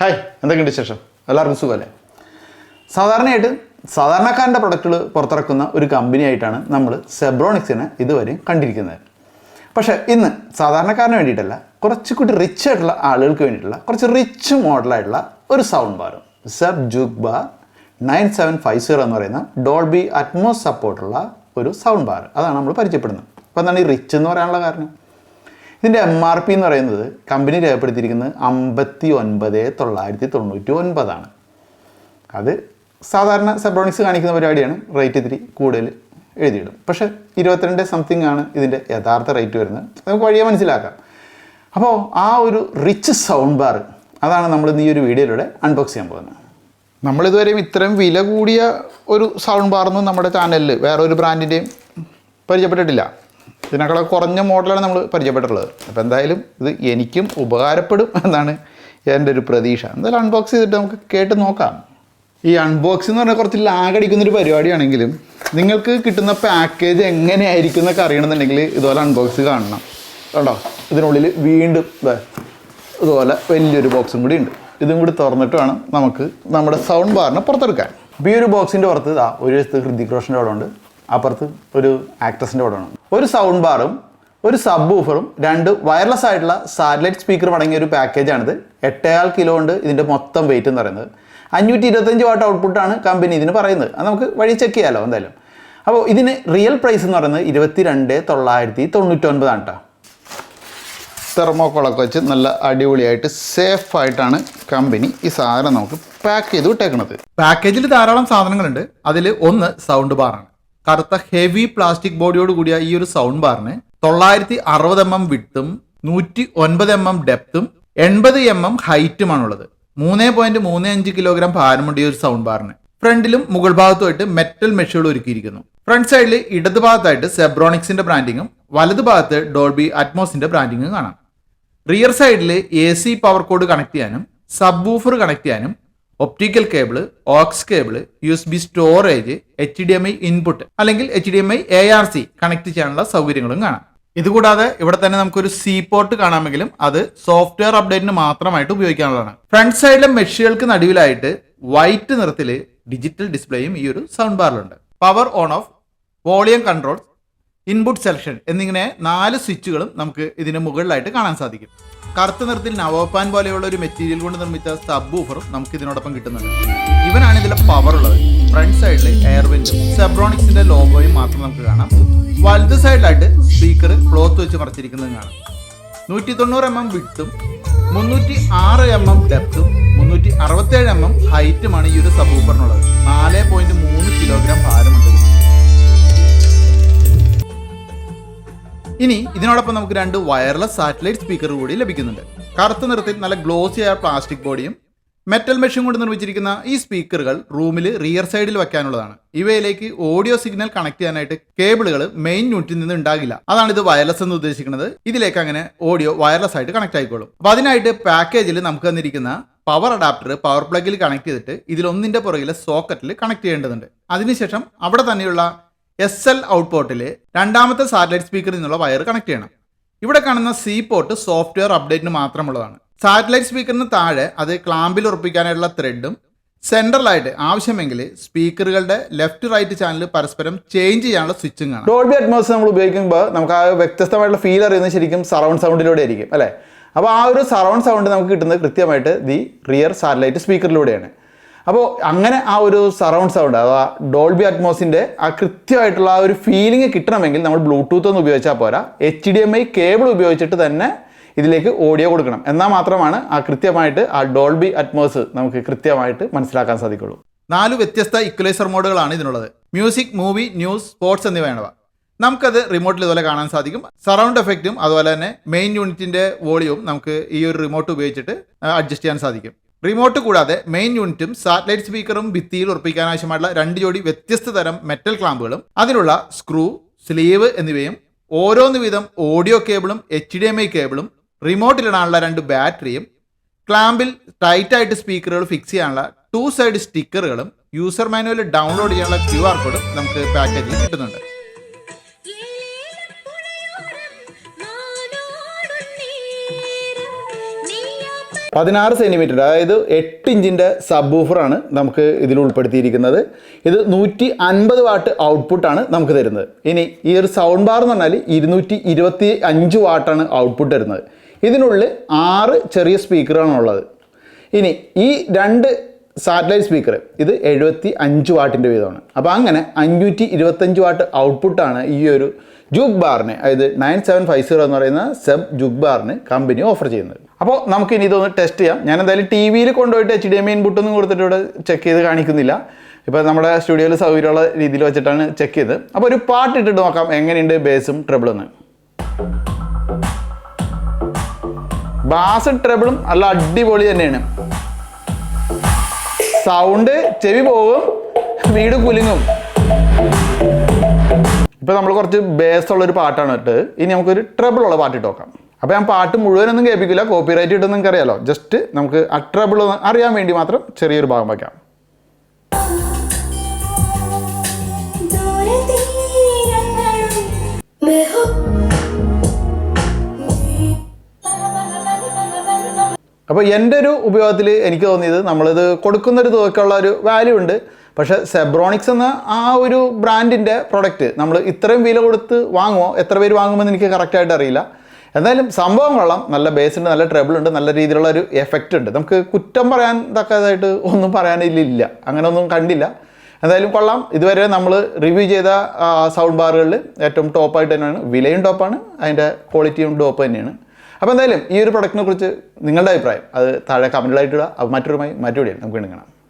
Hi എന്തൊക്കെയുണ്ട് വിശേഷം? എല്ലാവർക്കും സുഖമല്ലേ? സാധാരണയായിട്ട് സാധാരണക്കാരന്റെ പ്രൊഡക്റ്റുകൾ പുറത്തിറക്കുന്ന ഒരു കമ്പനി ആയിട്ടാണ് നമ്മൾ സെബ്രോണിക്സിനെ ഇതുവരെയും കണ്ടിരിക്കുന്നത്. പക്ഷേ ഇന്ന് സാധാരണക്കാരന് വേണ്ടിയിട്ടല്ല കുറച്ചുകൂടി റിച്ച് ആയിട്ടുള്ള ആളുകൾക്ക് വേണ്ടിയിട്ടുള്ള കുറച്ച് റിച്ച് മോഡലായിട്ടുള്ള ഒരു sound ബാറും Zeb Juke Bar nine seven five zero എന്ന് പറയുന്ന ഡോൾബി അറ്റ്മോസ് സപ്പോർട്ടുള്ള ഒരു സൗണ്ട് ബാർ അതാണ് നമ്മൾ പരിചയപ്പെടുന്നത്. അപ്പോൾ എന്താണ് ഈ റിച്ച് എന്ന് പറയാനുള്ള കാരണം? ഇതിന്റെ എം ആർ പി എന്ന് പറയുന്നത് കമ്പനി രേഖപ്പെടുത്തിയിരിക്കുന്നത് അമ്പത്തി ഒൻപത് തൊള്ളായിരത്തി തൊണ്ണൂറ്റി ഒൻപതാണ് അത് സാധാരണ സെബ്രോണിക്സ് കാണിക്കുന്ന പരിപാടിയാണ്. റേറ്റ് ഇത്തിരി കൂടുതൽ എഴുതിയിടും. പക്ഷേ ഇരുപത്തിരണ്ട് സംതിങ് ആണ് ഇതിന്റെ യഥാർത്ഥ റേറ്റ് വരുന്നത്. നമുക്ക് വഴിയെ മനസ്സിലാക്കാം. അപ്പോൾ ആ ഒരു റിച്ച് സൗണ്ട് ബാർ അതാണ് നമ്മൾ ഈ ഒരു വീഡിയോയിലൂടെ അൺബോക്സ് ചെയ്യാൻ പോകുന്നത്. നമ്മളിതുവരെയും ഇത്രയും വില കൂടിയ ഒരു സൗണ്ട് ബാറൊന്നും നമ്മുടെ ചാനലിൽ വേറെ ഒരു ബ്രാൻഡിന്റെയും പരിചയപ്പെട്ടിട്ടില്ല. ഇതിനേക്കാളെ കുറഞ്ഞ മോഡലാണ് നമ്മൾ പരിചയപ്പെട്ടിട്ടുള്ളത്. അപ്പോൾ എന്തായാലും ഇത് എനിക്കും ഉപകാരപ്പെടും എന്നാണ് എന്റെ ഒരു പ്രതീക്ഷ. എന്തായാലും അൺബോക്സ് ചെയ്തിട്ട് നമുക്ക് കേട്ട് നോക്കാം. ഈ അൺബോക്സ് എന്ന് പറഞ്ഞാൽ കുറച്ച് ലാഗടിക്കുന്നൊരു പരിപാടിയാണെങ്കിലും നിങ്ങൾക്ക് കിട്ടുന്ന പാക്കേജ് എങ്ങനെയായിരിക്കും എന്നൊക്കെ അറിയണമെന്നുണ്ടെങ്കിൽ ഇതുപോലെ അൺബോക്സ് കാണണം. കണ്ടോ? ഇതിനുള്ളിൽ വീണ്ടും ഇതുപോലെ വലിയൊരു ബോക്സും കൂടി ഉണ്ട്. ഇതും കൂടി തുറന്നിട്ട് വേണം നമുക്ക് നമ്മുടെ സൗണ്ട് ബാറിനെ പുറത്തെടുക്കാൻ. ഈ ഒരു ബോക്സിന്റെ പുറത്ത് ഇതാ ഒരു ഹൃതിക് റോഷന്റെ അവിടെ ഉണ്ട്. അപ്പുറത്ത് ഒരു ആക്ട്രസിന്റെ പടമാണ് ഒരു സൗണ്ട് ബാറും ഒരു സബ് ഊഫറും രണ്ട് വയർലെസ് ആയിട്ടുള്ള സാറ്റലൈറ്റ് സ്പീക്കറും അടങ്ങിയ ഒരു പാക്കേജാണിത് എട്ടേകാൽ കിലോ ഉണ്ട് ഇതിന്റെ മൊത്തം വെയിറ്റ് എന്ന് പറയുന്നത്. അഞ്ഞൂറ്റി ഇരുപത്തഞ്ച് വാട്ട് ഔട്ട്പുട്ടാണ് കമ്പനി ഇതിന് പറയുന്നത്. അത് നമുക്ക് വഴി ചെക്ക് ചെയ്യാമല്ലോ എന്തായാലും. അപ്പോൾ ഇതിന് റിയൽ പ്രൈസ് എന്ന് പറയുന്നത് ഇരുപത്തി രണ്ട് തൊള്ളായിരത്തി തൊണ്ണൂറ്റൊൻപതാണ് കേട്ടോ തെർമോക്കോളൊക്കെ വെച്ച് നല്ല അടിപൊളിയായിട്ട് സേഫ് ആയിട്ടാണ് കമ്പനി ഈ സാധനം നമുക്ക് പാക്ക് ചെയ്ത് വിട്ടേക്കുന്നത് പാക്കേജിൽ ധാരാളം സാധനങ്ങളുണ്ട്. അതിൽ ഒന്ന് സൗണ്ട് ബാറാണ് കറുത്ത ഹെവി പ്ലാസ്റ്റിക് ബോഡിയോട് കൂടിയ ഈ ഒരു സൗണ്ട് ബാറിന് തൊള്ളായിരത്തി അറുപത് എം എം വിട്ടും നൂറ്റി ഒൻപത് എം എം ഡെപ്തും എൺപത് എം എം ഹൈറ്റുമാണുള്ളത് മൂന്ന് പോയിന്റ് മൂന്ന് അഞ്ച് കിലോഗ്രാം ഭാരമുണ്ട് ഈ ഒരു സൗണ്ട് ബാറിന് ഫ്രണ്ടിലും മുകൾ ഭാഗത്തുമായിട്ട് മെറ്റൽ മെഷുകൾ ഒരുക്കിയിരിക്കുന്നു. ഫ്രണ്ട് സൈഡിൽ ഇടത് ഭാഗത്തായിട്ട് സെബ്രോണിക്സിന്റെ ബ്രാൻഡിങ്ങും വലത് ഭാഗത്ത് ഡോൾബി അറ്റ്മോസിന്റെ ബ്രാൻഡിങ്ങും കാണാം. റിയർ സൈഡിൽ A C power cord connect ചെയ്യാനും സബ് വൂഫർ കണക്ട് ചെയ്യാനും optical cable aux cable U S B storage H D M I input അല്ലെങ്കിൽ H D M I A R C connect ചെയ്യാനുള്ള സൗകര്യങ്ങളും കാണാം. ഇതുകൂടാതെ ഇവിടെ തന്നെ നമുക്കൊരു സി പോർട്ട് കാണാമെങ്കിലും അത് സോഫ്റ്റ്വെയർ അപ്ഡേറ്റിന് മാത്രമായിട്ട് ഉപയോഗിക്കാനുള്ളതാണ് ഫ്രണ്ട് സൈഡിലെ മെഷീനുകൾക്ക് നടുവിലായിട്ട് വൈറ്റ് നിറത്തിൽ ഡിജിറ്റൽ ഡിസ്പ്ലേയും ഈ ഒരു sound ബാറിലുണ്ട്. Power on off volume control input selection എന്നിങ്ങനെ നാല് സ്വിച്ചുകളും നമുക്ക് ഇതിന് മുകളിലായിട്ട് കാണാൻ സാധിക്കും. കറുത്ത നിറത്തിൽ നവോപ്പാൻ പോലെയുള്ള ഒരു മെറ്റീരിയൽ കൊണ്ട് നിർമ്മിച്ച സബ് ഊഫറും നമുക്ക് ഇതിനോടൊപ്പം കിട്ടുന്നുണ്ട്. ഇവനാണ് ഇതിലെ പവർ ഉള്ളത്. ഫ്രണ്ട് സൈഡിൽ എയർവിൻഡും സെബ്രോണിക്സിന്റെ ലോഗോയും മാത്രം നമുക്ക് കാണാം. വലത് സൈഡിലായിട്ട് സ്പീക്കർ ക്ലോത്ത് വെച്ച് മറച്ചിരിക്കുന്നതും കാണാം. നൂറ്റി തൊണ്ണൂറ് എം എം വിട്ടും മുന്നൂറ്റി ആറ് എം എം ഡെപ്തും മുന്നൂറ്റി അറുപത്തേഴ് എം എം ഹൈറ്റുമാണ് ഈ ഒരു സബ് ഊഫറിനുള്ളത് നാല് പോയിന്റ് മൂന്ന് കിലോഗ്രാം ഭാരമുണ്ട്. ഇനി ഇതിനോടൊപ്പം നമുക്ക് രണ്ട് വയർലെസ് സാറ്റലൈറ്റ് സ്പീക്കർ കൂടി ലഭിക്കുന്നുണ്ട്. കറുത്ത നിറത്തിൽ നല്ല ഗ്ലോസിയായ പ്ലാസ്റ്റിക് ബോഡിയും മെറ്റൽ മെഷീൻ കൊണ്ട് നിർമ്മിച്ചിരിക്കുന്ന ഈ സ്പീക്കറുകൾ റൂമിൽ റിയർ സൈഡിൽ വെക്കാനുള്ളതാണ്. ഇവയിലേക്ക് ഓഡിയോ സിഗ്നൽ കണക്ട് ചെയ്യാനായിട്ട് കേബിളുകൾ മെയിൻ യൂണിറ്റിൽ നിന്ന് ഉണ്ടാകില്ല. അതാണ് ഇത് വയർലെസ് എന്ന് ഉദ്ദേശിക്കുന്നത്. ഇതിലേക്ക് അങ്ങനെ ഓഡിയോ വയർലെസ് ആയിട്ട് കണക്ട് ആയിക്കോളും. അപ്പൊ അതിനായിട്ട് പാക്കേജിൽ നമുക്ക് തന്നിരിക്കുന്ന പവർ അഡാപ്റ്റർ പവർ പ്ലഗിൽ കണക്ട് ചെയ്തിട്ട് ഇതിലൊന്നിന്റെ പുറകിലെ സോക്കറ്റിൽ കണക്ട് ചെയ്യേണ്ടതുണ്ട്. അതിനുശേഷം അവിടെ തന്നെയുള്ള എസ് എൽ ഔട്ട്പോർട്ടിൽ രണ്ടാമത്തെ സാറ്റലൈറ്റ് സ്പീക്കറിൽ നിന്നുള്ള വയർ കണക്ട് ചെയ്യണം. ഇവിടെ കാണുന്ന സി പോർട്ട് സോഫ്റ്റ്വെയർ അപ്ഡേറ്റിന് മാത്രമുള്ളതാണ്. സാറ്റലൈറ്റ് സ്പീക്കറിന് താഴെ അത് ക്ലാമ്പിൽ ഉറപ്പിക്കാനായിട്ടുള്ള ത്രെഡും സെൻട്രലായിട്ട് ആവശ്യമെങ്കിൽ സ്പീക്കറുകളുടെ ലെഫ്റ്റ് റൈറ്റ് ചാനൽ പരസ്പരം ചേഞ്ച് ചെയ്യാനുള്ള സ്വിച്ചും കാണാം. ഡോൾബി അറ്റ്മോസ് നമ്മൾ ഉപയോഗിക്കുമ്പോൾ നമുക്ക് ആ വ്യത്യസ്തമായിട്ടുള്ള ഫീൽ അറിയുന്നത് ശരിക്കും സറൗണ്ട് സൗണ്ടിലൂടെ ആയിരിക്കും അല്ലേ? അപ്പോൾ ആ ഒരു സറൗണ്ട് സൗണ്ട് നമുക്ക് കിട്ടുന്നത് കൃത്യമായിട്ട് ദി റിയർ സാറ്റലൈറ്റ് സ്പീക്കറിലൂടെയാണ് അപ്പോൾ അങ്ങനെ ആ ഒരു സറൗണ്ട് സൗണ്ട് അഥവാ ഡോൾബി അറ്റ്മോസിന്റെ ആ കൃത്യമായിട്ടുള്ള ആ ഒരു ഫീലിംഗ് കിട്ടണമെങ്കിൽ നമ്മൾ ബ്ലൂടൂത്ത് ഒന്നും ഉപയോഗിച്ചാൽ പോരാ. H D M I cable ഉപയോഗിച്ചിട്ട് തന്നെ ഇതിലേക്ക് ഓഡിയോ കൊടുക്കണം. എന്നാൽ മാത്രമാണ് ആ കൃത്യമായിട്ട് ആ ഡോൾബി അറ്റ്മോസ് നമുക്ക് കൃത്യമായിട്ട് മനസ്സിലാക്കാൻ സാധിക്കുള്ളൂ. നാല് വ്യത്യസ്ത ഇക്വലൈസർ മോഡുകളാണ് ഇതിനുള്ളത്. മ്യൂസിക് മൂവി ന്യൂസ് സ്പോർട്സ് എന്നിവയാണവ. നമുക്കത് റിമോട്ടിൽ ഇതുപോലെ കാണാൻ സാധിക്കും. സറൗണ്ട് എഫക്റ്റും അതുപോലെ തന്നെ മെയിൻ യൂണിറ്റിന്റെ വോളിയവും നമുക്ക് ഈ ഒരു റിമോട്ട് ഉപയോഗിച്ചിട്ട് അഡ്ജസ്റ്റ് ചെയ്യാൻ സാധിക്കും. റിമോട്ട് കൂടാതെ മെയിൻ യൂണിറ്റും സാറ്റലൈറ്റ് സ്പീക്കറും ഭിത്തിയിൽ ഉറപ്പിക്കാൻ ആവശ്യമായിട്ടുള്ള രണ്ട് ജോഡി വ്യത്യസ്ത തരം മെറ്റൽ ക്ലാമ്പുകളും അതിനുള്ള സ്ക്രൂ സ്ലീവ് എന്നിവയും ഓരോന്ന് വീതം ഓഡിയോ കേബിളും എച്ച് ഡി എം ഐ കേബിളും റിമോട്ടിലിടാനുള്ള രണ്ട് ബാറ്ററിയും ക്ലാമ്പിൽ ടൈറ്റായിട്ട് സ്പീക്കറുകൾ ഫിക്സ് ചെയ്യാനുള്ള ടു സൈഡ് സ്റ്റിക്കറുകളും യൂസർ മാനുവൽ ഡൗൺലോഡ് ചെയ്യാനുള്ള ക്യു ആർ കോഡും നമുക്ക് പാക്കേജിൽ കിട്ടുന്നുണ്ട്. പതിനാറ് സെന്റിമീറ്റർ അതായത് എട്ട് ഇഞ്ചിന്റെ സബ് ഊഫറാണ് നമുക്ക് ഇതിൽ ഉൾപ്പെടുത്തിയിരിക്കുന്നത്. ഇത് നൂറ്റി അൻപത് വാട്ട് ഔട്ട്പുട്ടാണ് നമുക്ക് തരുന്നത്. ഇനി ഈ ഒരു സൗണ്ട് ബാർ എന്ന് പറഞ്ഞാൽ ഇരുന്നൂറ്റി ഇരുപത്തി അഞ്ച് വാട്ടാണ് ഔട്ട്പുട്ട് തരുന്നത്. ഇതിനുള്ളിൽ ആറ് ചെറിയ സ്പീക്കറാണ് ഉള്ളത്. ഇനി ഈ രണ്ട് സാറ്റലൈറ്റ് സ്പീക്കർ ഇത് എഴുപത്തി അഞ്ച് വാട്ടിന്റെ വീതമാണ്. അപ്പോൾ അങ്ങനെ അഞ്ഞൂറ്റി ഇരുപത്തഞ്ച് വാട്ട് ഔട്ട്പുട്ടാണ് ഈ ഒരു ജുഗ് ബാറിന് അതായത് നയൻ സെവൻ ഫൈവ് സീറോ എന്ന് പറയുന്ന സെബ് ജുഗ് ബാറിന് കമ്പനി ഓഫർ ചെയ്യുന്നത്. അപ്പോൾ നമുക്ക് ഇനി ഇതൊന്ന് ടെസ്റ്റ് ചെയ്യാം. ഞാൻ എന്തായാലും ടി വിയിൽ കൊണ്ടുപോയിട്ട് എച്ച് ഡി എം ഇൻപുട്ടൊന്നും കൊടുത്തിട്ട് ഇവിടെ ചെക്ക് ചെയ്ത് കാണിക്കുന്നില്ല. ഇപ്പോൾ നമ്മുടെ സ്റ്റുഡിയോയിൽ സൗകര്യമുള്ള രീതിയിൽ വെച്ചിട്ടാണ് ചെക്ക് ചെയ്ത് അപ്പോൾ ഒരു പാട്ട് ഇട്ടിട്ട് നോക്കാം എങ്ങനെയുണ്ട് ബേസും ട്രബിളെന്ന് ബാസ് ട്രബിളും നല്ല അടിപൊളി തന്നെയാണ്. സൗണ്ട് ചെവി പോകും വീട് കുലുങ്ങും. ഇപ്പൊ നമ്മൾ കുറച്ച് ബേസ് ഉള്ള ഒരു പാട്ടാണ് ഇട്ട് ഇനി നമുക്കൊരു ട്രബിൾ ഉള്ള പാട്ട് ഇട്ട് നോക്കാം. അപ്പോൾ ഞാൻ പാട്ട് മുഴുവനൊന്നും കേൾപ്പിക്കില്ല കോപ്പി റൈറ്റ് ഇട്ടെന്ന് നിങ്ങൾക്ക് അറിയാലോ ജസ്റ്റ് നമുക്ക് അട്രബിൾ അറിയാൻ വേണ്ടി മാത്രം ചെറിയൊരു ഭാഗം വയ്ക്കാം. അപ്പോൾ എന്റെ ഒരു ഉപയോഗത്തിൽ എനിക്ക് തോന്നിയത് നമ്മളിത് കൊടുക്കുന്നൊരു തുകയ്ക്കുള്ള ഒരു വാല്യൂ ഉണ്ട്. പക്ഷേ സെബ്രോണിക്സ് എന്ന ആ ഒരു ബ്രാൻഡിന്റെ പ്രൊഡക്റ്റ് നമ്മൾ ഇത്രയും വില കൊടുത്ത് വാങ്ങുമോ എത്ര പേര് വാങ്ങുമെന്ന് എനിക്ക് കറക്റ്റായിട്ട് അറിയില്ല. എന്തായാലും സംഭവം കൊള്ളാം. നല്ല ബേസ് ഉണ്ട് നല്ല ട്രബിൾ ഉണ്ട് നല്ല രീതിയിലുള്ള ഒരു എഫക്റ്റ് ഉണ്ട്. നമുക്ക് കുറ്റം പറയാൻ തക്കതായിട്ട് ഒന്നും പറയാനില്ല അങ്ങനെ ഒന്നും കണ്ടില്ല. എന്തായാലും കൊള്ളാം. ഇതുവരെ നമ്മൾ റിവ്യൂ ചെയ്ത സൗണ്ട് ബാറുകളിൽ ഏറ്റവും ടോപ്പായിട്ട് തന്നെയാണ്. വിലയും ടോപ്പാണ് അതിന്റെ ക്വാളിറ്റിയും ടോപ്പ് തന്നെയാണ്. അപ്പോൾ എന്തായാലും ഈ ഒരു പ്രൊഡക്റ്റിനെ കുറിച്ച് നിങ്ങളുടെ അഭിപ്രായം. അത് താഴെ കമന്റിലായിട്ടിടുക അപ്പോൾ മറ്റൊരുമായി മറ്റു നമുക്ക് വീണ്ടും കാണാം.